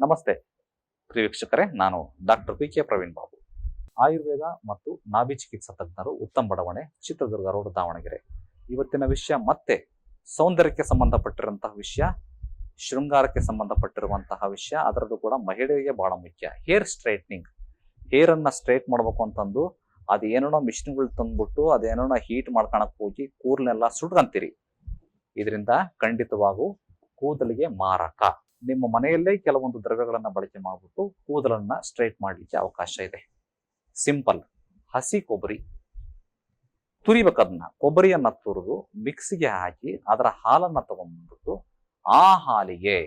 ನಮಸ್ತೆ. ಪ್ರಿಯ ವೀಕ್ಷಕರೇ, ನಾನು doctor P K Praveen Babu. Ayurveda ಮತ್ತು ನಾಭಿ ಚಿಕಿತ್ಸಾ ತಜ್ಞರು ಉತ್ತಮ ಬಡಾವಣೆ, ಚಿತ್ರದುರ್ಗ ರೋಡ್ ದಾವಣಗೆರೆ. ಇವತ್ತಿನ ವಿಷಯ ಮತ್ತೆ ಸೌಂದರ್ಯಕ್ಕೆ ಸಂಬಂಧಪಟ್ಟಿರುವಂತಹ ವಿಷಯ, ಶೃಂಗಾರಕ್ಕೆ ಸಂಬಂಧಪಟ್ಟಿರುವಂತಹ ವಿಷಯ ಅದರದ್ದು ಕೂಡ ಮಹಿಳೆಯರಿಗೆ ಬಹಳ ಮುಖ್ಯ. Hair straightening. ಹೇರ್ ಅನ್ನ ಸ್ಟ್ರೈಟ್ ಮಾಡ್ಬೇಕು ಅಂತಂದು ಅದೇನೋ ಮಿಷಿನ್ಗಳು ತಂದ್ಬಿಟ್ಟು ಅದೇನೋ ಹೀಟ್ ಮಾಡ್ಕೊಳಕ್ ಹೋಗಿ ಕೂರ್ನೆಲ್ಲ ಸುಟ್ಕಂತೀರಿ ಇದರಿಂದ ಖಂಡಿತವಾಗೂ ಕೂದಲಿಗೆ ಮಾರಕ. ನಿಮ್ಮ ಮನೆಯಲ್ಲೇ ಕೆಲವೊಂದು ದ್ರವ್ಯಗಳನ್ನು ಬಳಕೆ ಮಾಡಿಬಿಟ್ಟು ಕೂದಲನ್ನ ಸ್ಟ್ರೈಟ್ ಮಾಡಲಿಕ್ಕೆ ಅವಕಾಶ ಇದೆ. ಸಿಂಪಲ್ ಹಸಿ ಕೊಬ್ಬರಿ. ತುರಿಬೇಕದನ್ನ ಕೊಬ್ಬರಿಯನ್ನು ತುರಿದು ಮಿಕ್ಸಿಗೆ ಹಾಕಿ ಅದರ ಹಾಲನ್ನ ತಗೊಂಡ್ಬಿಟ್ಟು ಆ ಹಾಲಿಗೆ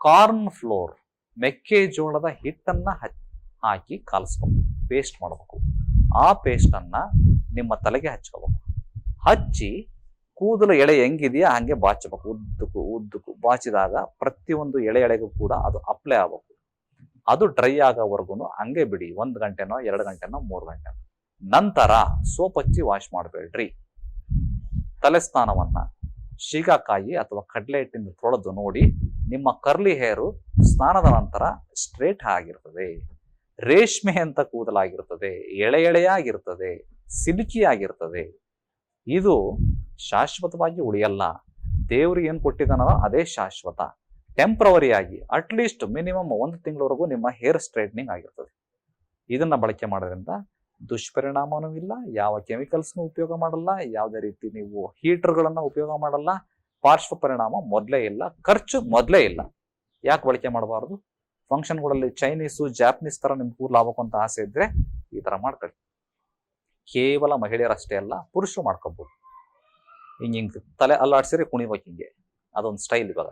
ಕಾರ್ನ್ ಫ್ಲೋರ್, ಮೆಕ್ಕೆಜೋಳದ ಹಿಟ್ಟನ್ನ ಹಾಕಿ ಕಲಸ್ಬೇಕು. ಪೇಸ್ಟ್ ಮಾಡಬೇಕು. ಆ ಪೇಸ್ಟನ್ನು ನಿಮ್ಮ ತಲೆಗೆ ಹಚ್ಕೋಬೇಕು. ಹಚ್ಚಿ ಕೂದಲು ಎಳೆ ಹೆಂಗಿದೆಯಾ ಹಂಗೆ ಬಾಚಬೇಕು. ಉದ್ದಕ್ಕೂ ಉದ್ದಕ್ಕೂ ಬಾಚಿದಾಗ ಪ್ರತಿಯೊಂದು ಎಳೆ ಎಳೆಗೂ ಕೂಡ ಅದು ಅಪ್ಲೈ ಆಗಬೇಕು. ಅದು ಡ್ರೈ ಆಗೋವರೆಗೂ ಹಂಗೆ ಬಿಡಿ. ಒಂದು ಗಂಟೆನೋ, ಎರಡು ಗಂಟೆನೋ, ಮೂರು ಗಂಟೆನೋ. ನಂತರ ಸೋಪ್ ಹಚ್ಚಿ ವಾಶ್ ಮಾಡಬೇಡ್ರಿ. ತಲೆ ಸ್ನಾನವನ್ನ ಶೀಗಾಕಾಯಿ ಅಥವಾ ಕಡಲೆ ಹಿಟ್ಟಿಂದ ತೊಳೆದು ನೋಡಿ ನಿಮ್ಮ ಕರ್ಲಿ ಹೇರು ಸ್ನಾನದ ನಂತರ ಸ್ಟ್ರೇಟ್ ಆಗಿರ್ತದೆ. ರೇಷ್ಮೆ ಅಂತ ಕೂದಲಾಗಿರ್ತದೆ. ಎಳೆ ಎಳೆಯಾಗಿರ್ತದೆ. ಸಿಲ್ಕಿ ಆಗಿರ್ತದೆ. ಇದು ಶಾಶ್ವತವಾಗಿ ಉಳಿಯಲ್ಲ. ದೇವ್ರು ಏನು ಕೊಟ್ಟಿದ್ದಾನೋ ಅದೇ ಶಾಶ್ವತ. ಟೆಂಪ್ರವರಿ ಆಗಿ ಅಟ್ಲೀಸ್ಟ್ ಮಿನಿಮಮ್ ಒಂದು ತಿಂಗಳವರೆಗೂ ನಿಮ್ಮ ಹೇರ್ ಸ್ಟ್ರೈಟ್ನಿಂಗ್ ಆಗಿರ್ತದೆ. ಇದನ್ನ ಬಳಕೆ ಮಾಡೋದ್ರಿಂದ ದುಷ್ಪರಿಣಾಮನೂ ಇಲ್ಲ, ಯಾವ ಕೆಮಿಕಲ್ಸ್ನು ಉಪಯೋಗ ಮಾಡಲ್ಲ, ಯಾವುದೇ ರೀತಿ ನೀವು ಹೀಟರ್ಗಳನ್ನು ಉಪಯೋಗ ಮಾಡಲ್ಲ, ಪಾರ್ಶ್ವ ಪರಿಣಾಮ ಮೊದಲೇ ಇಲ್ಲ, ಖರ್ಚು ಮೊದಲೇ ಇಲ್ಲ. ಯಾಕೆ ಬಳಕೆ ಮಾಡಬಾರ್ದು? ಫಂಕ್ಷನ್ಗಳಲ್ಲಿ ಚೈನೀಸು ಜಾಪನೀಸ್ ತರ ನಿಮ್ ಕೂದಲು ಆಗಬೇಕು ಅಂತ ಆಸೆ ಇದ್ರೆ ಈ ತರ ಮಾಡ್ಕೊಳ್ಳಿ. ಕೇವಲ ಮಹಿಳೆಯರಷ್ಟೇ ಅಲ್ಲ, ಪುರುಷರು ಮಾಡ್ಕೋಬಹುದು ಹಿಂಗ್ ಹಿಂಗೆ ತಲೆ ಅಲ್ಲಾಡ್ಸಿದ್ರೆ ಕುಣಿಬೇಕು ಹಿಂಗೆ ಅದೊಂದು ಸ್ಟೈಲ್ ಇವಾಗ.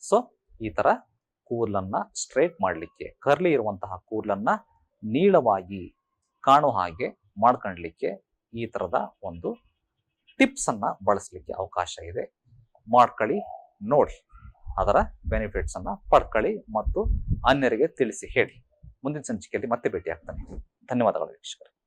ಸೊ ಈ ತರ ಕೂದಲನ್ನ ಸ್ಟ್ರೈಟ್ ಮಾಡಲಿಕ್ಕೆ ಕರ್ಲಿ ಇರುವಂತಹ ಕೂದಲನ್ನ ನೀಳವಾಗಿ ಕಾಣೋ ಹಾಗೆ ಮಾಡ್ಕೊಳ್ಲಿಕ್ಕೆ ಈ ತರದ ಒಂದು ಟಿಪ್ಸ್ ಅನ್ನ ಬಳಸಲಿಕ್ಕೆ ಅವಕಾಶ ಇದೆ. ಮಾಡ್ಕೊಳ್ಳಿ ನೋಡಿ. ಅದರ ಬೆನಿಫಿಟ್ಸ್ ಅನ್ನ ಪಡ್ಕೊಳ್ಳಿ ಮತ್ತು ಅನ್ಯರಿಗೆ ತಿಳಿಸಿ ಹೇಳಿ. ಮುಂದಿನ ಸಂಚಿಕೆಯಲ್ಲಿ ಮತ್ತೆ ಭೇಟಿ ಆಗ್ತಾನೆ ಧನ್ಯವಾದಗಳು ವೀಕ್ಷಕರೇ.